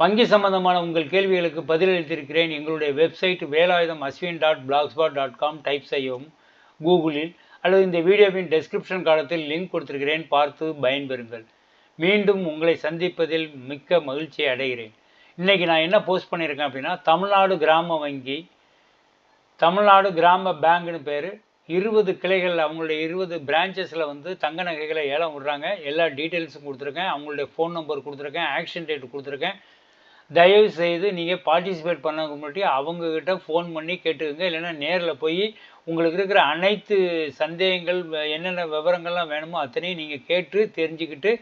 வங்கி சம்பந்தமான உங்கள் கேள்விகளுக்கு பதிலளித்திருக்கிறேன். எங்களுடைய website Velayudham Ashwin dot blogspot dot com type செய்யவும் கூகுளில் அல்லது இந்த வீடியோவின் டெஸ்கிரிப்ஷன் காலத்தில் லிங்க் கொடுத்திருக்கிறேன். பார்த்து பயன்பெறுங்கள். மீண்டும் உங்களை சந்திப்பதில் மிக்க மகிழ்ச்சியை அடைகிறேன். இன்றைக்கி நான் என்ன போஸ்ட் பண்ணியிருக்கேன் அப்படின்னா தமிழ்நாடு கிராம வங்கி தமிழ்நாடு கிராம பேங்க்னு பேர். இருபது கிளைகள் அவங்களுடைய இருபது பிரான்ச்சஸில் வந்து தங்க நகைகளை ஏலம் விடுறாங்க. எல்லா டீட்டெயில்ஸும் கொடுத்துருக்கேன். அவங்களுடைய ஃபோன் நம்பர் கொடுத்துருக்கேன். ஆக்ஷன் டேட் கொடுத்துருக்கேன். தயவு செய்து நீங்கள் பார்ட்டிசிபேட் பண்ண முன்னாடி அவங்கக்கிட்ட ஃபோன் பண்ணி கேட்டுக்கோங்க. இல்லைன்னா நேரில் போய் உங்களுக்கு இருக்கிற அனைத்து சந்தேகங்கள் வ- என்னென்ன விவரங்கள்லாம் வேணுமோ அத்தனையும் நீங்கள் கேட்டு தெரிஞ்சுக்கிட்டு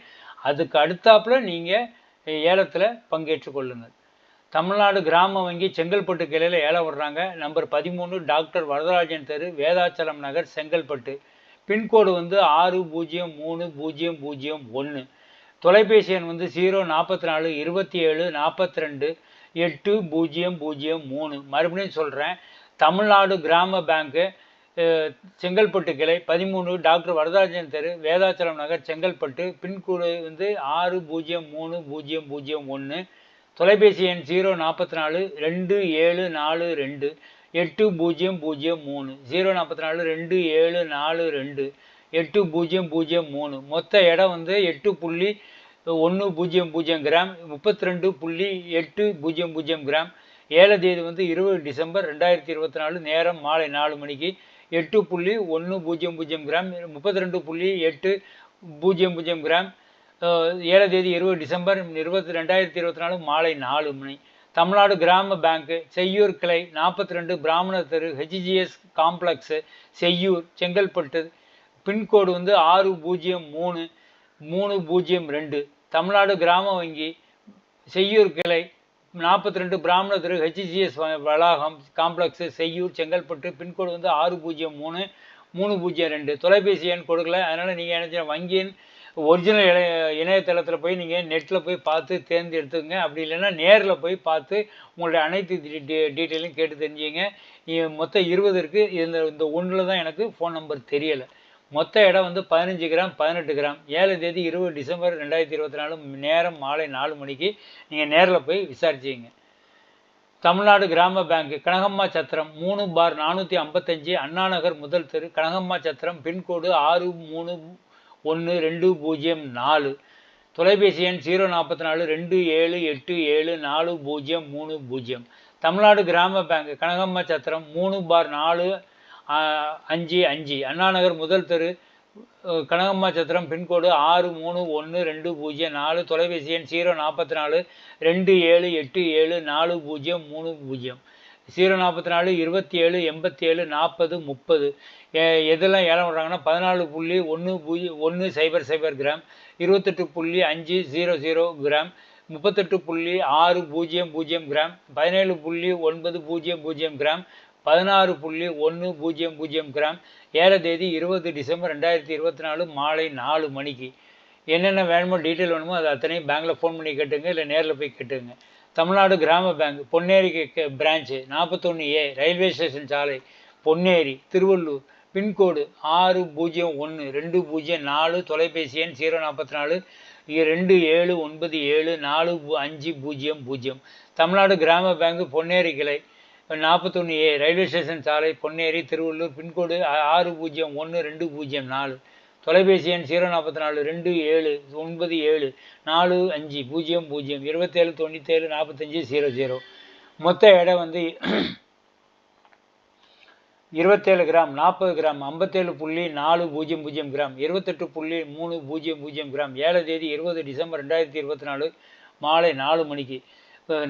அதுக்கு அடுத்தாப்புல நீங்கள் ஏலத்தில் பங்கேற்று கொள்ளுங்கள். தமிழ்நாடு கிராம வங்கி செங்கல்பட்டு கிளையில் ஏலம் விடுறாங்க. நம்பர் பதிமூணு டாக்டர் வரதராஜன் தெரு வேதாச்சலம் நகர் செங்கல்பட்டு. பின்கோடு வந்து ஆறு பூஜ்ஜியம் மூணு பூஜ்ஜியம் பூஜ்ஜியம் ஒன்று தொலைபேசி எண் வந்து ஜீரோ நாற்பத்தி நாலு இருபத்தி ஏழு நாற்பத்தி ரெண்டு எட்டு பூஜ்ஜியம் பூஜ்ஜியம் மூணு. மறுபடியும் சொல்கிறேன் தமிழ்நாடு கிராம பேங்க்கு செங்கல்பட்டு கிளை பதிமூணு. டாக்டர் வரதராஜன் தெரு வேதாச்சலம் நகர் செங்கல்பட்டு. பின்கோடு வந்து ஆறு பூஜ்ஜியம் மூணு பூஜ்ஜியம் பூஜ்ஜியம் ஒன்று தொலைபேசி எண் ஜீரோ நாற்பத்தி நாலு ரெண்டு ஏழு நாலு ரெண்டு எட்டு பூஜ்ஜியம் பூஜ்ஜியம் மூணு. ஜீரோ நாற்பத்தி நாலு ரெண்டு ஏழு நாலு ரெண்டு. எட்டு பூஜ்ஜியம் பூஜ்ஜியம் மூணு. மொத்த இடம் வந்து எட்டு புள்ளி ஒன்று பூஜ்ஜியம் பூஜ்ஜியம் கிராம். முப்பத்தி ரெண்டு புள்ளி எட்டு பூஜ்ஜியம் பூஜ்ஜியம் கிராம். ஏழை தேதி வந்து இருபது டிசம்பர் ரெண்டாயிரத்தி இருபத்தி நாலு நேரம் மாலை நாலு மணிக்கு எட்டு புள்ளி ஒன்று பூஜ்ஜியம் பூஜ்ஜியம் கிராம். முப்பத்தி ரெண்டு புள்ளி எட்டு பூஜ்ஜியம் பூஜ்ஜியம் கிராம். ஏழை தேதி இருபது டிசம்பர் இருபத்தி ரெண்டாயிரத்தி இருபத்தி நாலு மாலை நாலு மணி. தமிழ்நாடு கிராம பேங்க்கு செய்யூர் கிளை நாற்பத்தி ரெண்டு பிராமணர் தெரு HGS complex Cheyyur Chengalpattu pin code வந்து ஆறு பூஜ்ஜியம் மூணு மூணு பூஜ்ஜியம் ரெண்டு. தமிழ்நாடு கிராம வங்கி செய்யூர் கிளை நாற்பத்தி ரெண்டு பிராமண தெரு ஹெச்ஜிஎஸ் வளாகம் காம்ப்ளெக்ஸு செய்யூர் செங்கல்பட்டு பின்கோடு வந்து ஆறு பூஜ்ஜியம் மூணு மூணு பூஜ்ஜியம் ரெண்டு. தொலைபேசி எண் கொடுக்கல அதனால் நீங்கள் என்ன வங்கியின் ஒரிஜினல் இணைய இணையதளத்தில் போய் நீங்கள் நெட்டில் போய் பார்த்து தேர்ந்தெடுத்துங்க அப்படி இல்லைன்னா நேரில் போய் பார்த்து உங்களுடைய அனைத்து டீட்டெயிலும் கேட்டு தெரிஞ்சுங்க மொத்தம் இருபது இருக்குது இந்த இந்த ஒன்றில் தான் எனக்கு ஃபோன் நம்பர் தெரியலை. மொத்த இடம் வந்து பதினஞ்சு கிராம் பதினெட்டு கிராம். ஏழு தேதி இருபது டிசம்பர் ரெண்டாயிரத்தி இருபத்தி நாலு நேரம் மாலை நாலு மணிக்கு நீங்கள் நேரில் போய் விசாரிச்சிங்க தமிழ்நாடு கிராம பேங்க் கனகம்மா சத்திரம் மூணு பார் நானூற்றி ஐம்பத்தஞ்சு அண்ணாநகர் முதல் தெரு கனகம்மா சத்திரம் பின்கோடு ஆறு மூணு ஒன்று ரெண்டு பூஜ்ஜியம் நாலு. தொலைபேசி எண் ஜீரோ நாற்பத்தி நாலு ரெண்டு ஏழு எட்டு ஏழு நாலு பூஜ்ஜியம் மூணு பூஜ்ஜியம். தமிழ்நாடு கிராம பேங்க் கனகம்மா சத்திரம் மூணு பார் நாலு அஞ்சு அஞ்சு. அண்ணா நகர் முதல் தெரு கனகம்மா சத்திரம் பின்கோடு ஆறு மூணு ஒன்று ரெண்டு பூஜ்ஜியம் நாலு தொலைபேசி எண் ஜீரோ நாற்பத்தி நாலு ரெண்டு ஏழு எட்டு ஏழு நாலு பூஜ்ஜியம் மூணு பூஜ்ஜியம். ஜீரோ நாற்பத்தி நாலு இருபத்தி ஏழு எண்பத்தி ஏழு நாற்பது முப்பது எதெல்லாம் ஏலம் விடுறாங்கன்னா பதினாலு புள்ளி ஒன்று பூஜ்ஜியம் ஒன்று சைபர் சைபர் கிராம் இருபத்தெட்டு புள்ளி அஞ்சு ஜீரோ ஜீரோ கிராம் முப்பத்தெட்டு புள்ளி ஆறு பூஜ்ஜியம் பூஜ்ஜியம் கிராம் பதினேழு புள்ளி ஒன்பது பூஜ்ஜியம் பூஜ்ஜியம் கிராம் பதினாறு புள்ளி ஒன்று பூஜ்ஜியம் பூஜ்ஜியம் கிராம். ஏழ தேதி இருபது டிசம்பர் ரெண்டாயிரத்தி இருபத்தி நாலு மாலை நாலு மணிக்கு. என்னென்ன வேணுமோ டீட்டெயில் வேணுமோ அது அத்தனையும் பேங்க்கில் ஃபோன் பண்ணி கேட்டுங்க இல்லை நேரில் போய் கேட்டுங்க. தமிழ்நாடு கிராம பேங்க் பொன்னேரி பிரான்ச்சு நாற்பத்தொன்று ஏ ரயில்வே ஸ்டேஷன் சாலை பொன்னேரி திருவள்ளூர் பின்கோடு ஆறு பூஜ்ஜியம் ஒன்று ரெண்டு பூஜ்ஜியம் நாலு தொலைபேசி எண் ஜீரோ நாற்பத்தி நாலு ரெண்டு ஏழு ஒன்பது ஏழு நாலு அஞ்சு பூஜ்ஜியம் பூஜ்ஜியம். தமிழ்நாடு கிராம பேங்க் பொன்னேரி கிளை நாற்பத்தொன்று ஏ ரயில்வே ஸ்டேஷன் சாலை பொன்னேரி திருவள்ளூர் பின்கோடு ஆறு பூஜ்ஜியம் ஒன்று ரெண்டு பூஜ்ஜியம் நாலு. தொலைபேசி எண் ஜீரோ நாற்பத்தி நாலு ரெண்டு ஏழு ஒன்பது ஏழு நாலு அஞ்சு பூஜ்ஜியம் பூஜ்ஜியம் இருபத்தேழு தொண்ணூற்றேழு நாற்பத்தஞ்சு ஜீரோ ஜீரோ. மொத்த எடை வந்து இருபத்தேழு கிராம் நாற்பது கிராம் ஐம்பத்தேழு புள்ளி நாலு பூஜ்ஜியம் பூஜ்ஜியம் கிராம் இருபத்தெட்டு புள்ளி மூணு பூஜ்ஜியம் பூஜ்ஜியம் கிராம். ஏழு தேதி இருபது டிசம்பர் ரெண்டாயிரத்தி இருபத்தி நாலு மாலை நாலு மணிக்கு.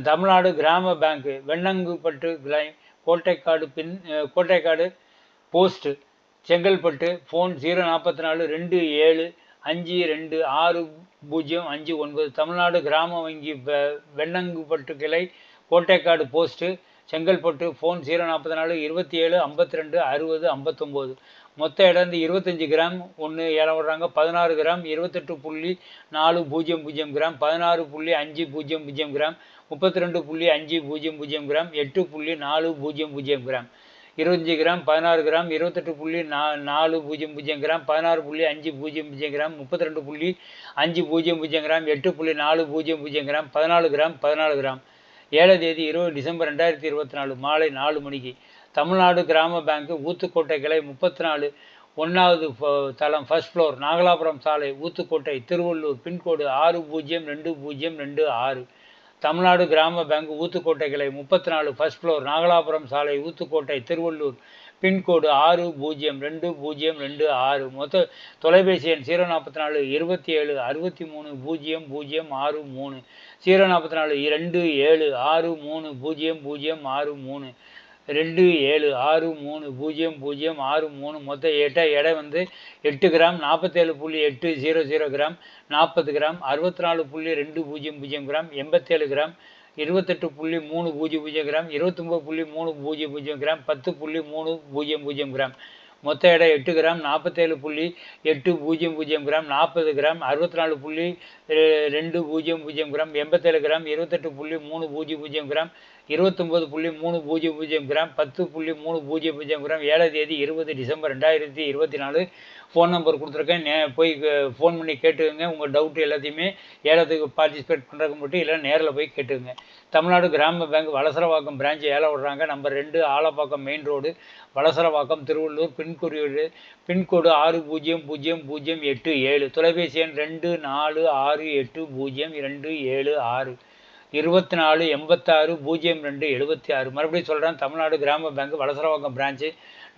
தமிழ்நாடு கிராம பேங்க் வெண்ணங்குப்பட்டு கிளை கோட்டைக்காடு பின் Kottaikadu post Chengalpattu phone zero நாற்பத்தி நாலு ரெண்டு ஏழு அஞ்சு ரெண்டு ஆறு பூஜ்ஜியம் அஞ்சு ஒன்பது தமிழ்நாடு கிராம வங்கி வெண்ணங்குப்பட்டு கிளை Kottaikadu post Chengalpattu phone zero நாற்பத்தி நாலு இருபத்தி ஏழு ஐம்பத்தி ரெண்டு அறுபது ஐம்பத்தொம்போது. மொத்த இடம் வந்து இருபத்தஞ்சி கிராம் ஒன்று ஏலம் விடுறாங்க பதினாறு கிராம் இருபத்தெட்டு புள்ளி நாலு பூஜ்ஜியம் பூஜ்ஜியம் கிராம் பதினாறு புள்ளி அஞ்சு பூஜ்ஜியம் பூஜ்ஜியம் கிராம் முப்பத்தி ரெண்டு புள்ளி அஞ்சு பூஜ்ஜியம் பூஜ்ஜியம் கிராம் எட்டு புள்ளி நாலு பூஜ்ஜியம் பூஜ்ஜியம் கிராம். இருபத்தஞ்சி கிராம் பதினாறு கிராம் இருபத்தெட்டு புள்ளி நா நாலு பூஜ்ஜியம் பூஜ்ஜியம் கிராம் பதினாறு புள்ளி அஞ்சு பூஜ்ஜியம் பூஜ்ஜியம் கிராம் முப்பத்தி ரெண்டு புள்ளி அஞ்சு பூஜ்ஜியம் பூஜ்ஜியம் கிராம் எட்டு புள்ளி நாலு பூஜ்ஜியம் பூஜ்ஜியம் கிராம் பதினாலு கிராம் பதினாலு கிராம். ஏழாம் தேதி இருபது டிசம்பர் ரெண்டாயிரத்தி இருபத்தி நாலு மாலை நாலு மணிக்கு தமிழ்நாடு கிராம பேங்க் ஊத்துக்கோட்டை கிளை முப்பத்தி நாலு ஒன்றாவது தளம் ஃபர்ஸ்ட் ஃப்ளோர் நாகலாபுரம் சாலை ஊத்துக்கோட்டை திருவள்ளூர் பின்கோடு ஆறு பூஜ்ஜியம் ரெண்டு பூஜ்ஜியம் ரெண்டு ஆறு. தமிழ்நாடு கிராம பேங்க் ஊத்துக்கோட்டை கிளை முப்பத்தி நாலு ஃபர்ஸ்ட் ஃப்ளோர் நாகலாபுரம் சாலை ஊத்துக்கோட்டை திருவள்ளூர். பின்கோடு ஆறு பூஜ்ஜியம் ரெண்டு பூஜ்ஜியம் ரெண்டு ஆறு. மொத்த தொலைபேசி எண் ஜீரோ நாற்பத்தி நாலு இருபத்தி ஏழு அறுபத்தி மூணு பூஜ்ஜியம் பூஜ்ஜியம் ஆறு மூணு. ஜீரோ நாற்பத்தி நாலு ரெண்டு ஏழு ஆறு மூணு பூஜ்ஜியம் பூஜ்ஜியம் ஆறு மூணு. ரெண்டு ஏழு ஆறு மூணு பூஜ்ஜியம் பூஜ்ஜியம் ஆறு மூணு மொத்த எட்ட எடை வந்து எட்டு கிராம் நாற்பத்தேழு புள்ளி எட்டு ஜீரோ ஜீரோ கிராம் நாற்பது கிராம் அறுபத்தி நாலு புள்ளி ரெண்டு பூஜ்ஜியம் பூஜ்ஜியம் கிராம் எண்பத்தேழு கிராம் இருபத்தெட்டு புள்ளி மூணு பூஜ்ஜியம் பூஜ்ஜியம் கிராம் இருபத்தொம்பது புள்ளி மூணு பூஜ்ஜியம் பூஜ்ஜியம் கிராம் பத்து புள்ளி மூணு பூஜ்ஜியம் பூஜ்ஜியம் கிராம். மொத்த எடை எட்டு கிராம் நாற்பத்தேழு புள்ளி எட்டு பூஜ்ஜியம் பூஜ்ஜியம் கிராம் நாற்பது கிராம் அறுபத்தி நாலு புள்ளி ரெண்டு பூஜ்ஜியம் பூஜ்ஜியம் கிராம் எண்பத்தேழு கிராம் இருபத்தெட்டு புள்ளி மூணு பூஜ்ஜியம் பூஜ்ஜியம் கிராம் இருபத்தொம்போது புள்ளி மூணு பூஜ்ஜியம் பூஜ்ஜியம் கிராம் பத்து புள்ளி மூணு பூஜ்ஜியம் பூஜ்ஜியம் கிராம் ஏழாம் தேதி இருபது டிசம்பர் ரெண்டாயிரத்தி இருபத்தி நாலு. ஃபோன் நம்பர் கொடுத்துருக்கேன். நே போய் ஃபோன் பண்ணி கேட்டுக்கோங்க. உங்கள் டவுட்டு எல்லாத்தையுமே ஏலத்துக்கு பார்ட்டிசிபேட் பண்ணுறதுக்கு மட்டும் இல்லை நேரில் போய் கேட்டுக்கோங்க. தமிழ்நாடு கிராம பேங்க் வலசரவாக்கம் பிரான்ச் ஏலம் விடுறாங்க. நம்பர் ரெண்டு ஆலப்பாக்கம் மெயின் ரோடு வலசரவாக்கம் திருவள்ளூர் பின்குறியீடு பின்கோடு ஆறு பூஜ்ஜியம் பூஜ்ஜியம் பூஜ்ஜியம் எட்டு ஏழு. தொலைபேசி எண் ரெண்டு நாலு ஆறு எட்டு பூஜ்ஜியம் ரெண்டு ஏழு ஆறு. இருபத்தி நாலு எண்பத்தாறு பூஜ்ஜியம் ரெண்டு எழுபத்தி ஆறு மறுபடியும் சொல்கிறேன் தமிழ்நாடு கிராம பேங்க் வலசரவாக்கம் பிரான்ச்சு.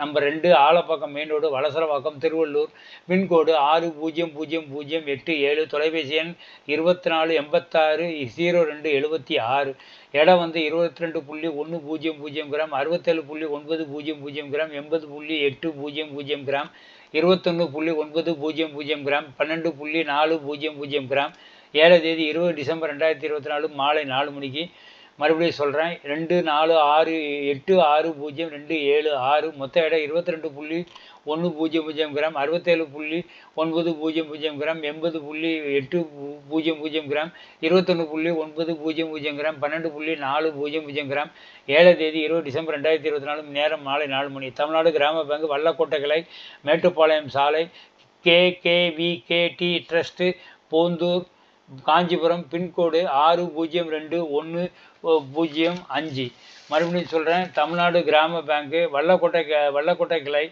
நம்பர் ரெண்டு Alapakkam main road Valasaravakkam Tiruvallur. Pin code ஆறு பூஜ்ஜியம் பூஜ்ஜியம் பூஜ்ஜியம் எட்டு ஏழு. தொலைபேசி எண் இருபத்தி நாலு எண்பத்தாறு ஜீரோ ரெண்டு எழுபத்தி ஆறு இடம் வந்து இருபத்தி ரெண்டு புள்ளி ஒன்று பூஜ்ஜியம் பூஜ்ஜியம் கிராம் அறுபத்தேழு புள்ளி ஒன்பது பூஜ்ஜியம் பூஜ்ஜியம் கிராம் எண்பது புள்ளி எட்டு பூஜ்ஜியம் பூஜ்ஜியம் கிராம் இருபத்தொன்று புள்ளி ஒன்பது பூஜ்ஜியம் பூஜ்ஜியம் கிராம் பன்னெண்டு புள்ளி நாலு பூஜ்ஜியம் பூஜ்ஜியம் கிராம் ஏழாம் தேதி இருபது டிசம்பர் ரெண்டாயிரத்தி இருபத்தி நாலு மாலை நாலு மணிக்கு மறுபடியும் சொல்கிறேன் ரெண்டு நாலு ஆறு எட்டு ஆறு பூஜ்ஜியம் ரெண்டு ஏழு ஆறு மொத்த இடம் இருபத்தி ரெண்டு புள்ளி ஒன்று பூஜ்ஜியம் பூஜ்ஜியம் கிராம் அறுபத்தேழு புள்ளி ஒன்பது பூஜ்ஜியம் பூஜ்ஜியம் கிராம் எண்பது புள்ளி எட்டு பூஜ்ஜியம் பூஜ்ஜியம் கிராம் இருபத்தொன்று புள்ளி ஒன்பது பூஜ்ஜியம் பூஜ்ஜியம் கிராம் பன்னெண்டு புள்ளி நாலு பூஜ்ஜியம் பூஜ்ஜியம் கிராம் ஏழாம் தேதி இருபது டிசம்பர் ரெண்டாயிரத்தி இருபத்தி நாலு நேரம் மாலை நாலு மணி. தமிழ்நாடு கிராம பேங்க் வல்லக்கோட்டை கிளை மேட்டுப்பாளையம் சாலை KKVKD trust Ponthur Kanchipuram pin code ஆறு பூஜ்ஜியம் ரெண்டு ஒன்று பூஜ்ஜியம் அஞ்சு. மறுபடியும் சொல்கிறேன் தமிழ்நாடு கிராம பேங்க்கு வல்லக்கோட்டை வல்லக்கோட்டை கிளை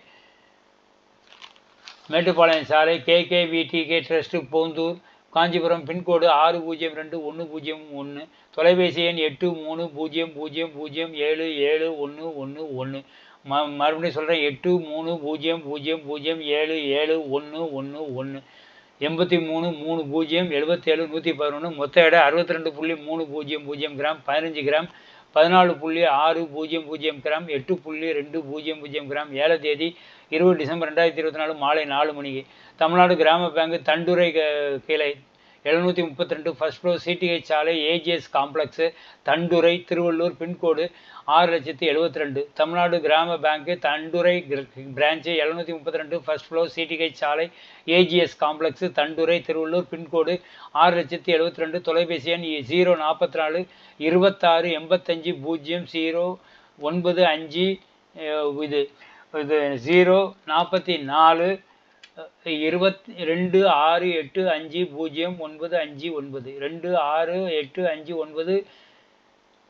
மேட்டுப்பாளையம் சாலை KKVDK trust Poonthur Kanchipuram pin code ஆறு பூஜ்ஜியம் ரெண்டு ஒன்று பூஜ்ஜியம் ஒன்று தொலைபேசி எண் எட்டு மூணு பூஜ்ஜியம் பூஜ்ஜியம் பூஜ்ஜியம் ஏழு ஏழு ஒன்று ஒன்று ஒன்று ம மறுபடியும் சொல்கிறேன் எட்டு மூணு பூஜ்ஜியம் பூஜ்ஜியம் பூஜ்ஜியம் ஏழு ஏழு ஒன்று ஒன்று ஒன்று எண்பத்தி மூணு மூணு பூஜ்ஜியம் எழுபத்தேழு நூற்றி பதினொன்று மொத்த எடை அறுபத்தி ரெண்டு புள்ளி மூணு பூஜ்ஜியம் பூஜ்ஜியம் கிராம் பதினஞ்சு கிராம் பதினாலு புள்ளி ஆறு பூஜ்ஜியம் பூஜ்ஜியம் கிராம் எட்டு புள்ளி ரெண்டு பூஜ்ஜியம் பூஜ்ஜியம் கிராம் ஏழு தேதி இருபது டிசம்பர் ரெண்டாயிரத்தி இருபத்தி நாலு மாலை நாலு மணிக்கு. தமிழ்நாடு கிராம பேங்க் தண்டுரை கிளை எழுநூற்றி முப்பத்தி ரெண்டு ஃபஸ்ட் ஃப்ளோர் சிடிஹெச் சாலை AGS complex Tandurai Tiruvallur pin code ஆறு லட்சத்தி எழுபத்தி ரெண்டு. தமிழ்நாடு கிராம பேங்க்கு தண்டுரை பிரான்ச்சு எழுநூற்றி முப்பத்தி ரெண்டு ஃபஸ்ட் ஃப்ளோர் சிடிஹெச் சாலை AGS complex Tandurai Tiruvallur pin code ஆறு லட்சத்தி எழுபத்தி ரெண்டு. தொலைபேசி எண் ஜீரோ நாற்பத்தி நாலு இருபத்தாறு எண்பத்தஞ்சு பூஜ்ஜியம் ஜீரோ ஒன்பது அஞ்சு இது இது ஜீரோ நாற்பத்தி நாலு. இருபத்தி ரெண்டு ஆறு எட்டு அஞ்சு பூஜ்ஜியம் ஒன்பது அஞ்சு ஒன்பது. ரெண்டு ஆறு எட்டு அஞ்சு ஒன்பது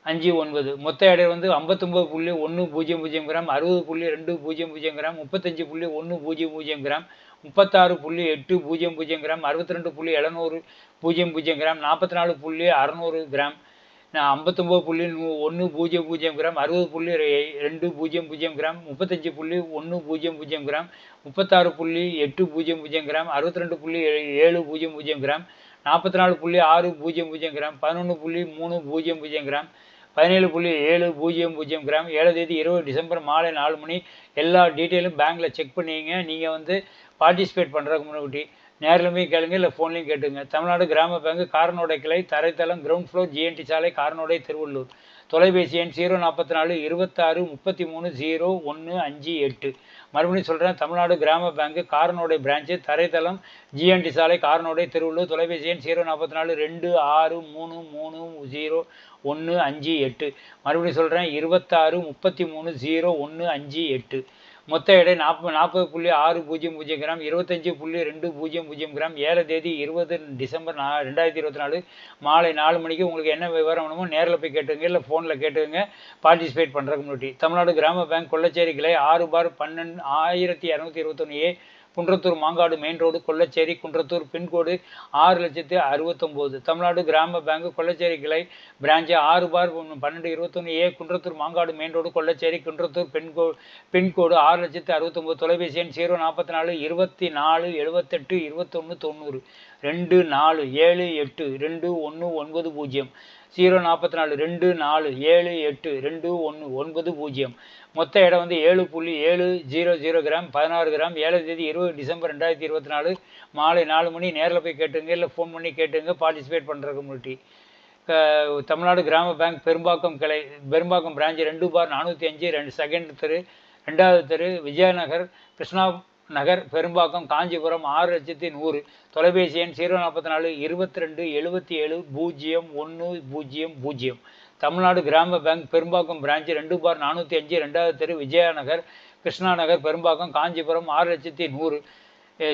அஞ்சு ஒன்பது. மொத்த எடை வந்து ஐம்பத்தொம்பது புள்ளி ஒன்று பூஜ்ஜியம் பூஜ்ஜியம் கிராம் அறுபது புள்ளி ரெண்டு பூஜ்ஜியம் பூஜ்ஜியம் கிராம் முப்பத்தஞ்சு புள்ளி ஒன்று பூஜ்ஜியம் பூஜ்ஜியம் கிராம் முப்பத்தாறு புள்ளி எட்டு பூஜ்ஜியம் பூஜ்ஜியம் கிராம் அறுபத்தி ரெண்டு புள்ளி எழுநூறு பூஜ்ஜியம் பூஜ்ஜியம் கிராம் நாற்பத்தி நாலு புள்ளி அறநூறு கிராம். ஐம்பத்தொம்பது புள்ளி ஒன்று பூஜ்ஜியம் பூஜ்ஜியம் கிராம் அறுபது புள்ளி ரெண்டு பூஜ்ஜியம் பூஜ்ஜியம் கிராம் முப்பத்தஞ்சு புள்ளி ஒன்று பூஜ்ஜியம் பூஜ்ஜியம் கிராம் முப்பத்தாறு புள்ளி எட்டு பூஜ்ஜியம் பூஜ்ஜியம் கிராம் அறுபத்தி ரெண்டு புள்ளி ஏழு பூஜ்ஜியம் பூஜ்ஜியம் கிராம் நாற்பத்தி நாலு புள்ளி ஆறு பூஜ்ஜியம் பூஜ்ஜியம் கிராம் பதினொன்று புள்ளி மூணு பூஜ்ஜியம் பூஜ்ஜியம் கிராம் பதினேழு புள்ளி ஏழு பூஜ்ஜியம் பூஜ்ஜியம் கிராம் ஏழு தேதி இருபது டிசம்பர் மாலை நாலு மணி எல்லா டீட்டெயிலும் பேங்க்கில் செக் பண்ணிங்க நீங்கள் வந்து பார்ட்டிசிபேட் பண்ணுறதுக்கு முன்னாடி நேரில் போய் கேளுங்க இல்லை ஃபோன்லையும் கேட்டுங்க. தமிழ்நாடு கிராம பேங்கு காரனோட கிளை தரைத்தளம் கிரவுண்ட் ஃப்ளோர் ஜிஎன்டி சாலை காரனோடை திருவள்ளூர். தொலைபேசி எண் ஜீரோ நாற்பத்தி நாலு இருபத்தாறு முப்பத்தி மூணு ஜீரோ ஒன்று அஞ்சு எட்டு. மறுபடியும் சொல்கிறேன் தமிழ்நாடு கிராம பேங்கு காரனோடை பிரான்ச்சு தரைத்தளம் ஜிஎன்டி சாலை காரனோடை திருவள்ளூர். தொலைபேசி எண் ஜீரோ நாற்பத்தி நாலு ரெண்டு ஆறு மூணு மூணு ஜீரோ ஒன்று அஞ்சு எட்டு. மறுபடியும் சொல்கிறேன் இருபத்தாறு முப்பத்தி மூணு ஜீரோ ஒன்று அஞ்சு எட்டு. மொத்த எடை நாற்பது நாற்பது புள்ளி ஆறு பூஜ்ஜியம் பூஜ்ஜியம் கிராம் இருபத்தஞ்சி புள்ளி ரெண்டு பூஜ்ஜியம் பூஜ்ஜியம் கிராம் ஏழு தேதி இருபது டிசம்பர் நா ரெண்டாயிரத்தி இருபத்தி நாலு மாலை நாலு மணிக்கு உங்களுக்கு என்ன விவரம் வேணுமோ நேரில் போய் கேட்டுங்க இல்லை ஃபோனில் கேட்டுங்க பார்ட்டிசிபேட் பண்ணுறதுக்கு முன்னாடி. தமிழ்நாடு கிராம பேங்க் கொள்ளச்சேரி கிளை ஆறு பார் பன்னெண்டு ஆயிரத்தி இரநூத்தி இருபத்தொன்னு A Kundrathur Mangadu main road Kollacheri Kundrathur pin code ஆறு லட்சத்து அறுபத்தொம்போது. தமிழ்நாடு கிராம பேங்க் கொள்ளச்சேரி கிளை பிரான்ச்சு ஆறு பார் பன்னெண்டு இருபத்தொன்று A Kundrathur Mangadu main road Kollacheri Kundrathur pin code pin code ஆறு லட்சத்து அறுபத்தொம்போது. தொலைபேசி எண் ஜீரோ நாற்பத்தி நாலு இருபத்தி நாலு எழுபத்தெட்டு இருபத்தொன்று தொண்ணூறு. ரெண்டு நாலு ஏழு எட்டு ரெண்டு ஒன்று ஒன்பது பூஜ்ஜியம். ஜீரோ நாற்பத்தி நாலு ரெண்டு நாலு ஏழு எட்டு ரெண்டு ஒன்று ஒன்பது பூஜ்ஜியம். மொத்த இடம் வந்து ஏழு புள்ளி ஏழு ஜீரோ ஜீரோ கிராம் பதினாறு கிராம் ஏழாம் தேதி இருபது டிசம்பர் ரெண்டாயிரத்தி இருபத்தி நாலு மாலை நாலு மணி நேரில் போய் கேட்டுங்க இல்லை ஃபோன் பண்ணி கேட்டுங்க பார்ட்டிசிபேட் பண்ணுற கம்யூனிட்டி தமிழ்நாடு கிராம பேங்க் பெரும்பாக்கம் கிளை பெரும்பாக்கம் பிரான்ச் ரெண்டு பார் நானூற்றி அஞ்சு ரெண்டு செகண்ட் தெரு ரெண்டாவது தெரு விஜயநகர் கிருஷ்ணா நகர் பெரும்பாக்கம் காஞ்சிபுரம் ஆறு லட்சத்தி நூறு. தொலைபேசி எண் ஜீரோ நாற்பத்தி நாலு இருபத்தி ரெண்டு எழுபத்தி ஏழு பூஜ்ஜியம் ஒன்று பூஜ்ஜியம் பூஜ்ஜியம். தமிழ்நாடு கிராம பேங்க் பெரும்பாக்கம் பிரான்ச் ரெண்டு பார் நானூற்றி அஞ்சு ரெண்டாவது தெரு விஜயநகர் கிருஷ்ணா நகர் பெரும்பாக்கம் காஞ்சிபுரம் ஆறு லட்சத்தி நூறு.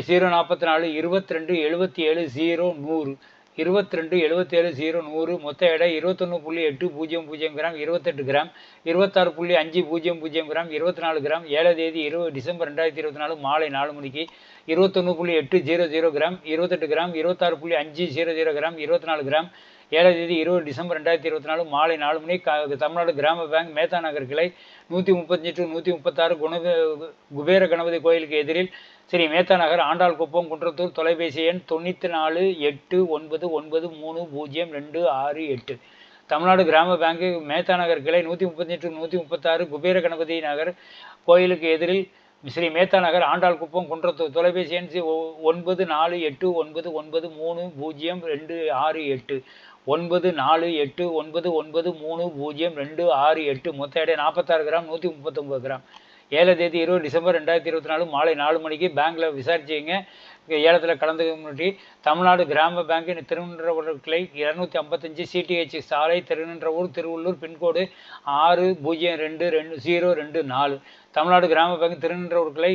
ஜீரோ நாற்பத்தி நாலு இருபத்தி ரெண்டு எழுபத்தி ஏழு ஜீரோ நூறு. இருபத்தி ரெண்டு எழுபத்தேழு ஜீரோ நூறு மொத்த எடை இருபத்தொன்று புள்ளி எட்டு பூஜ்ஜியம் பூஜ்ஜியம் கிராம் இருபத்தெட்டு கிராம் இருபத்தாறு புள்ளி அஞ்சு பூஜ்ஜியம் பூஜ்ஜியம் கிராம் இருபத்தி நாலு கிராம் ஏழு தேதி இருபது டிசம்பர் ரெண்டாயிரத்தி இருபத்தி நாலு மாலை நாலு மணிக்கு இருபத்தொன்று புள்ளி எட்டு ஜீரோ ஜீரோ கிராம் இருபத்தெட்டு கிராம் இருபத்தாறு புள்ளி அஞ்சு ஜீரோ ஜீரோ கிராம் இருபத்தி நாலு கிராம் ஏழாம் தேதி இருபது டிசம்பர் ரெண்டாயிரத்தி இருபத்தி நாலு மாலை நாலு மணி தமிழ்நாடு கிராம பேங்க் மேத்தா நகர் கிளை நூற்றி முப்பத்தஞ்சு டு நூற்றி முப்பத்தாறு குண குபேர கணபதி கோயிலுக்கு எதிரில் ஸ்ரீ மேத்தா நகர் ஆண்டாள் குப்பம் குன்றத்தூர் தொலைபேசி எண் தொண்ணூற்றி நாலு எட்டு ஒன்பது ஒன்பது மூணு பூஜ்ஜியம் ரெண்டு ஆறு எட்டு. தமிழ்நாடு கிராம பேங்கு மேத்தா நகர் கிளை நூற்றி முப்பத்தஞ்சு நூற்றி முப்பத்தாறு குபேர கணபதி நகர் கோயிலுக்கு எதிரில் ஸ்ரீ மேத்தா நகர் ஆண்டாள் குப்பம் குன்றத்தூர் தொலைபேசி எண் ஒன்பது நாலு எட்டு ஒன்பது ஒன்பது மூணு பூஜ்ஜியம் ரெண்டு ஆறு எட்டு. ஒன்பது நாலு எட்டு ஒன்பது ஒன்பது மூணு பூஜ்ஜியம் ரெண்டு ஆறு எட்டு. மொத்த எடை நாற்பத்தாறு கிராம் நூற்றி முப்பத்தொம்பது கிராம். ஏழை தேதி இருபது டிசம்பர் ரெண்டாயிரத்தி இருபத்தி நாலு மாலை நாலு மணிக்கு பேங்க்கில் விசாரிச்சிங்க. ஏலத்தில் கலந்துக்க முன்னாடி தமிழ்நாடு கிராம பேங்க் திருநின்றவூர் கிளை இரநூத்தி ஐம்பத்தஞ்சு சிடிஹெச் சாலை திருநின்றவூர் திருவள்ளூர் பின்கோடு ஆறு பூஜ்ஜியம் ரெண்டு ரெண்டு ஜீரோ ரெண்டு நாலு. தமிழ்நாடு கிராம பேங்க் திருநின்றவூர் கிளை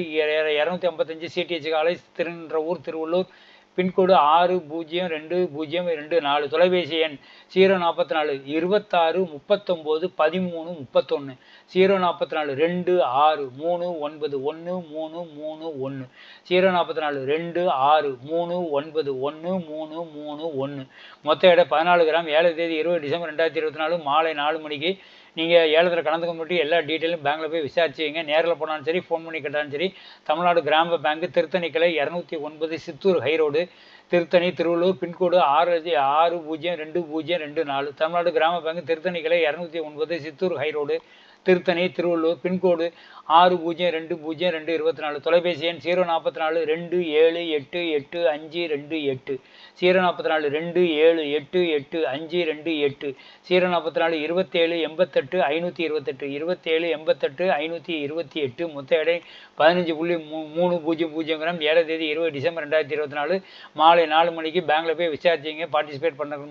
இரநூத்தி ஐம்பத்தஞ்சு சிடிஹெச் சாலை திருநின்றவூர் திருவள்ளூர் பின்கோடு ஆறு பூஜ்ஜியம் ரெண்டு பூஜ்ஜியம் ரெண்டு நாலு. தொலைபேசி எண் ஜீரோ நாற்பத்தி நாலு இருபத்தாறு முப்பத்தொம்போது பதிமூணு முப்பத்தொன்று ஜீரோ நாற்பத்தி நாலு ரெண்டு ஆறு மூணு ஒன்பது ஒன்று மூணு மூணு ஒன்று ஜீரோ நாற்பத்தி நாலு ரெண்டு ஆறு மூணு ஒன்பது ஒன்று மூணு மூணு ஒன்று மொத்த எடை பதினாலு கிராம். ஏழு தேதி இருபது டிசம்பர் ரெண்டாயிரத்தி இருபத்தி நாலு மாலை நாலு மணிக்கு. நீங்கள் ஏலத்தில் கலந்துக்க முன்னாடி எல்லா டீட்டெயிலும் பேங்க்கில் போய் விசாரிச்சுங்க நேரில் போனாலும் சரி ஃபோன் பண்ணி கேட்டாலும் சரி தமிழ்நாடு கிராம பேங்க் திருத்தணி கிளை இரநூத்தி ஒன்பது Chittoor high road Tiruttani Tiruvallur pin code ஆறு ஆறு பூஜ்ஜியம் ரெண்டு பூஜ்ஜியம் ரெண்டு நாலு. தமிழ்நாடு கிராம பேங்க் திருத்தணி கிளை இரநூத்தி ஒன்பது Chittoor high road Tiruttani Tiruvallur pin code ஆறு பூஜ்ஜியம் ரெண்டு பூஜ்ஜியம் ரெண்டு இருபத்தி நாலு தொலைபேசி எண் ஜீரோ நாற்பத்தி நாலு ரெண்டு ஏழு எட்டு எட்டு அஞ்சு ரெண்டு எட்டு. ஜீரோ நாற்பத்தி நாலு ரெண்டு ஏழு எட்டு எட்டு அஞ்சு ரெண்டு எட்டு. ஜீரோ நாற்பத்தி நாலு இருபத்தேழு எண்பத்தெட்டு ஐநூற்றி இருபத்தெட்டு இருபத்தேழு எண்பத்தெட்டு ஐநூற்றி இருபத்தி எட்டு மொத்த எடை பதினஞ்சு புள்ளி மூ மூணு பூஜ்ஜியம் பூஜ்ஜியம் கிராம். ஏழாம் தேதி இருபது டிசம்பர் ரெண்டாயிரத்தி இருபத்தி நாலு மாலை நாலு மணிக்கு பேங்க்கில் போய் விசாரிச்சிங்க பார்ட்டிசிபேட் பண்ண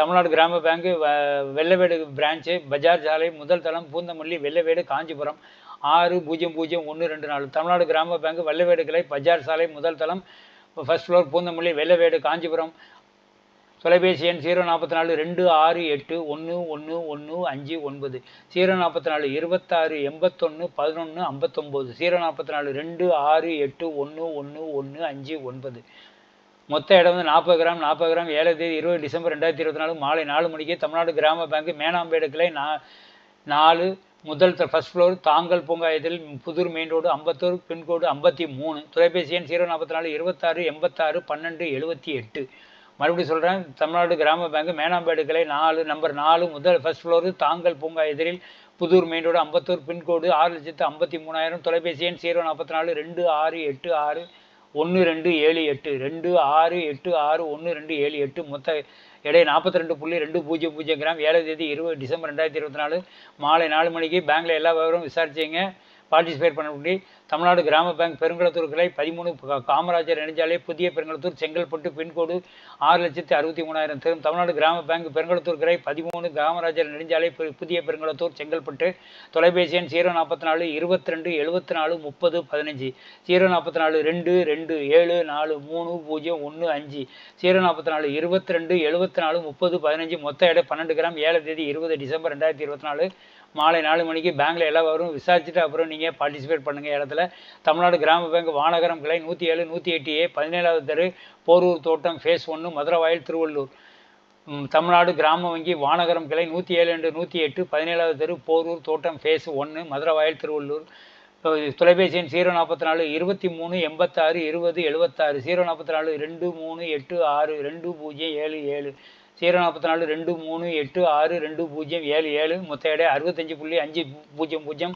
தமிழ்நாடு கிராம பேங்க் வெள்ளவேடு பிரான்ச்சு பஜார் சாலை முதல் தளம் பூந்தம் பூந்தமல்லி வெள்ளவேடு காஞ்சிபுரம். ஆறு பூஜ்ஜியம் பூஜ்ஜியம் ஒன்று ரெண்டு நாலு. தமிழ்நாடு கிராம பேங்க் வெள்ளவேடு கிளை பஜார் சாலை முதல் தளம் ஃபர்ஸ்ட் ஃப்ளோர் பூந்தமல்லி வெள்ளவேடு காஞ்சிபுரம். தொலைபேசி எண் ஜீரோ நாற்பத்தி நாலு ரெண்டு ஆறு எட்டு ஒன்று ஒன்று ஒன்று அஞ்சு ஒன்பது. ஜீரோ நாற்பத்தி நாலு இருபத்தாறு எண்பத்தொன்று பதினொன்று ஐம்பத்தொம்போது. ஜீரோ நாற்பத்தி நாலு ரெண்டு ஆறு எட்டு ஒன்று ஒன்று ஒன்று அஞ்சு ஒன்பது. மொத்த இடம் வந்து நாற்பது கிராம் நாற்பது கிராம் ஏழு தேதி இருபது டிசம்பர் ரெண்டாயிரத்தி இருபத்தி நாலு மாலை நாலு மணிக்கு தமிழ்நாடு கிராம பேங்க் மேனாம்பேடு கிளை நா நாலு முதல் ஃபர்ஸ்ட் ஃப்ளோர் தாங்கல் பூங்கா இதில் Pudur main road Ambattur pin code ஐம்பத்தி மூணு தொலைபேசி எண் ஜீரோ நாற்பத்தி நாலு இருபத்தாறு எண்பத்தாறு பன்னெண்டு எழுபத்தி எட்டு. மறுபடியும் சொல்கிறேன் தமிழ்நாடு கிராம பேங்க் மேனாம்பேடு கிளை நாலு நம்பர் நாலு முதல் ஃபர்ஸ்ட் ஃப்ளோரு தாங்கல் பூங்கா எதிரில் Pudur main road Ambattur pin code ஆறு லட்சத்து ஐம்பத்தி மூணாயிரம் தொலைபேசி எண் ஜீரோ நாற்பத்தி நாலு ரெண்டு ஆறு எட்டு ஆறு ஒன்று ரெண்டு ஏழு எட்டு ரெண்டு ஆறு எட்டு ஆறு ஒன்று ரெண்டு ஏழு எட்டு மொத்த எடை நாற்பத்தி ரெண்டு புள்ளி ரெண்டு பூஜ்ஜியம் பூஜ்ஜியம் கிராம். ஏழு தேதி இருபது டிசம்பர் ரெண்டாயிரத்தி இருபத்தி நாலு. மாலை நாலு மணிக்கு பேங்க்கில் எல்லா விவரமும் விசாரிச்சிங்க. பார்ட்டிசிபேட் பண்ண முடியும் தமிழ்நாடு கிராம பேங்க் பெருங்குளத்தூர் கிளை பதிமூணு காமராஜர் நெடுஞ்சாலை புதிய பெருங்குளத்தூர் செங்கல்பட்டு பின்கோடு ஆறு லட்சத்தி அறுபத்தி மூணாயிரம் திரும். தமிழ்நாடு கிராம பேங்க் பெருங்குளத்தூர் கிளை பதிமூணு காமராஜர் நெடுஞ்சாலை புதிய பெருங்குளத்தூர் செங்கல்பட்டு தொலைபேசி எண் ஜீரோ நாற்பத்தி நாலு இருபத்தி ரெண்டு எழுபத்தி நாலு முப்பது பதினஞ்சு. ஜீரோ நாற்பத்தி நாலு ரெண்டு ரெண்டு ஏழு நாலு மூணு பூஜ்ஜியம் ஒன்று அஞ்சு. ஜீரோ நாற்பத்தி நாலு இருபத்தி ரெண்டு எழுபத்தி நாலு முப்பது பதினஞ்சு. மொத்த எடை பன்னெண்டு கிராம். ஏழு தேதி இருபது டிசம்பர் ரெண்டாயிரத்தி இருபத்தி நாலு மாலை நாலு மணிக்கு பேங்க்ல எல்லாம் வரும் விசாரிச்சுட்டு அப்புறம் நீங்கள் பார்ட்டிசிபேட் பண்ணுங்கள் இடத்துல தமிழ்நாடு கிராம பேங்க் வானகரம் கிளை நூற்றி ஏழு நூற்றி எட்டு ஏ பதினேழாவது தெரு போரூர் தோட்டம் ஃபேஸ் ஒன்று மதுரவாயில் திருவள்ளூர். தமிழ்நாடு கிராம வங்கி வானகரம் கிளை நூற்றி ஏழு ரெண்டு நூற்றி எட்டு பதினேழாவது தெரு போரூர் தோட்டம் ஃபேஸ் ஒன்று மதுரவாயில் திருவள்ளூர். தொலைபேசி எண் ஜீரோ நாற்பத்தி நாலு இருபத்தி மூணு எண்பத்தாறு இருபது எழுபத்தாறு ஜீரோ நாற்பத்தி நாலு ரெண்டு மூணு எட்டு ஆறு ரெண்டு பூஜ்ஜியம் ஏழு ஏழு. ஜீரோ நாற்பத்தி நாலு ரெண்டு மூணு எட்டு ஆறு ரெண்டு பூஜ்ஜியம் ஏழு ஏழு மொத்த எடை அறுபத்தஞ்சு புள்ளி அஞ்சு பூஜ்ஜியம் பூஜ்ஜியம்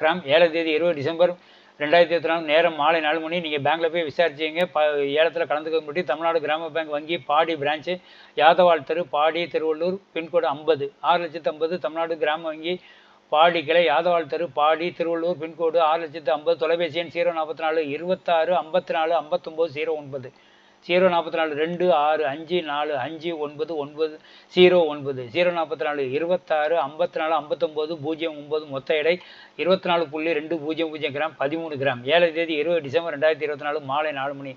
கிராம். ஏழாம் தேதி இருபது டிசம்பர் ரெண்டாயிரத்தி இருபத்தி நாலு நேரம் மாலை நாலு மணி. நீங்கள் பேங்க்கில் போய் விசாரிச்சிங்க ப ஏலத்தில் கலந்துக்க முடியும் தமிழ்நாடு கிராம பேங்க் வங்கி பாடி பிரான்ச்சு யாதவாள் தெரு பாடி திருவள்ளூர் பின்கோடு ஐம்பது. ஆறு லட்சத்து ஐம்பது தமிழ்நாடு கிராம வங்கி பாடி கிளை யாதவாள் தெரு பாடி திருவள்ளூர் பின்கோடு ஆறு லட்சத்து ஐம்பது. தொலைபேசி எண் ஜீரோ நாற்பத்தி நாலு இருபத்தாறு ஐம்பத்தி நாலு ஐம்பத்தொம்போது ஜீரோ ஒன்பது. ஜீரோ நாற்பத்தி நாலு ரெண்டு ஆறு அஞ்சு நாலு அஞ்சு ஒன்பது ஒன்பது ஜீரோ ஒன்பது. ஜீரோ நாற்பத்தி நாலு இருபத்தாறு ஐம்பத்தி நாலு ஐம்பத்தொம்போது பூஜ்ஜியம் ஒன்பது மொத்த எடை இருபத்தி நாலு புள்ளி ரெண்டு பூஜ்ஜியம் பூஜ்ஜியம் கிராம் பதிமூணு கிராம். ஏழாம் தேதி இருபது டிசம்பர் ரெண்டாயிரத்தி இருபத்தி நாலு மாலை நாலு மணி.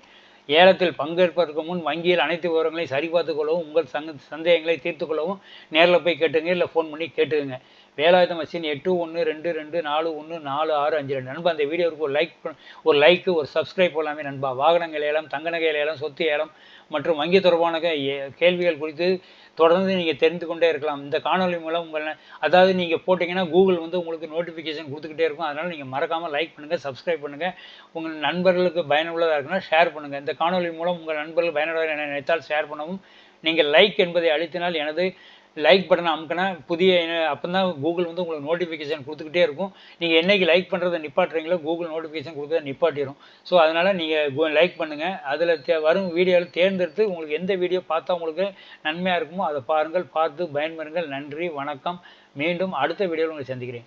ஏலத்தில் பங்கேற்பதற்கு முன் வங்கியில் அனைத்து விவரங்களையும் சரிபார்த்துக் கொள்ளவும் உங்கள் சங்க சந்தேகங்களை தீர்த்து கொள்ளவும் நேரில் போய் கேட்டுங்க இல்லை ஃபோன் பண்ணி கேட்டுக்கங்க. வேலாயுதம் மசின் எட்டு ஒன்று ரெண்டு ரெண்டு நாலு ஒன்று நாலு ஆறு அஞ்சு ரெண்டு. நண்பா அந்த வீடியோவுக்கு ஒரு லைக் ஒரு லைக்கு ஒரு சப்ஸ்கிரைப் போடலாமே நண்பா. வாகனங்கள் ஏலம் தங்க நகை ஏலம் சொத்து ஏலம் மற்றும் வங்கி தொடர்பான கேள்விகள் குறித்து தொடர்ந்து நீங்கள் தெரிந்து கொண்டே இருக்கலாம். இந்த காணொளி மூலம் உங்கள் அதாவது நீங்கள் போட்டிங்கன்னா கூகுள் வந்து உங்களுக்கு நோட்டிஃபிகேஷன் கொடுத்துக்கிட்டே இருக்கும். அதனால் நீங்கள் மறக்காமல் லைக் பண்ணுங்கள் சப்ஸ்கிரைப் பண்ணுங்கள் உங்கள் நண்பர்களுக்கு பயனுள்ளதாக இருக்குன்னா ஷேர் பண்ணுங்கள் இந்த காணொளி மூலம் உங்கள் நண்பர்கள் பயனுள்ளதாக என நினைத்தால் ஷேர் பண்ணவும். நீங்கள் லைக் என்பதை அழுத்தினால் எனது லைக் பட்டனை அமுக்கினா புதிய அப்போ தான் கூகுள் வந்து உங்களுக்கு நோட்டிஃபிகேஷன் கொடுத்துக்கிட்டே இருக்கும். நீங்கள் என்னைக்கு லைக் பண்ணுறதை நிப்பாட்டுறீங்களோ கூகுள் நோட்டிஃபிகேஷன் கொடுக்குறத நிப்பாட்டிடும் ஸோ அதனால் நீங்கள் லைக் பண்ணுங்கள் அதில் தே வரும் வீடியோவில் தேர்ந்தெடுத்து உங்களுக்கு எந்த வீடியோ பார்த்தா உங்களுக்கு நன்மையாக இருக்குமோ அதை பாருங்கள் பார்த்து பயன்பெறுங்கள். நன்றி வணக்கம். மீண்டும் அடுத்த வீடியோவில் உங்களை சந்திக்கிறேன்.